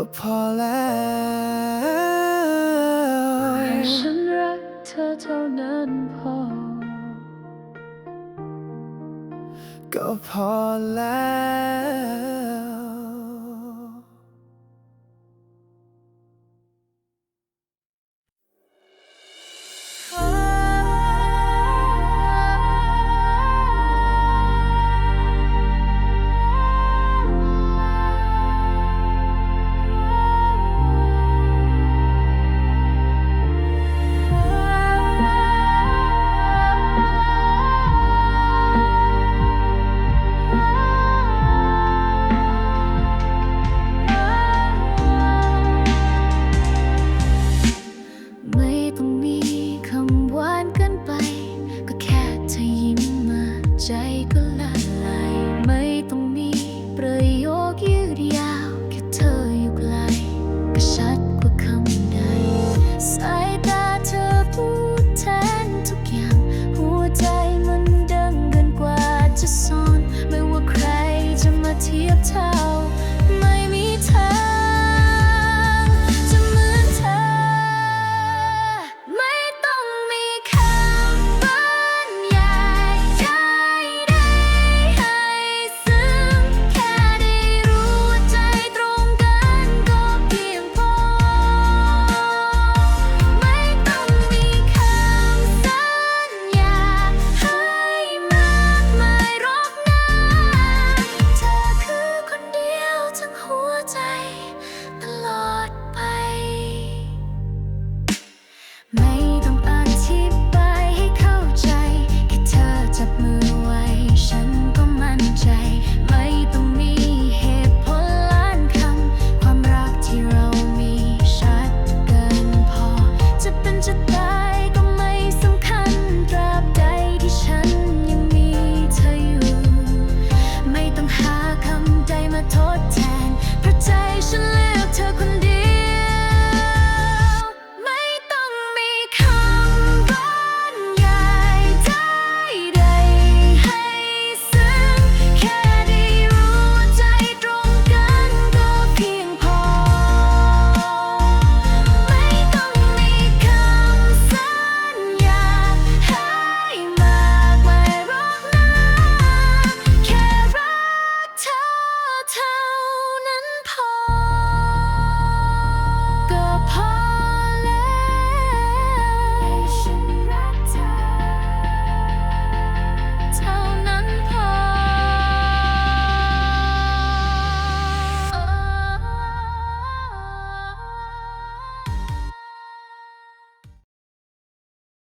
ก็พอแล้วแค่ฉันรักเธอเท่านั้นพอ ก็พอแล้ว ทดแทนเพราะใจฉันเลือกเธอคนเดียว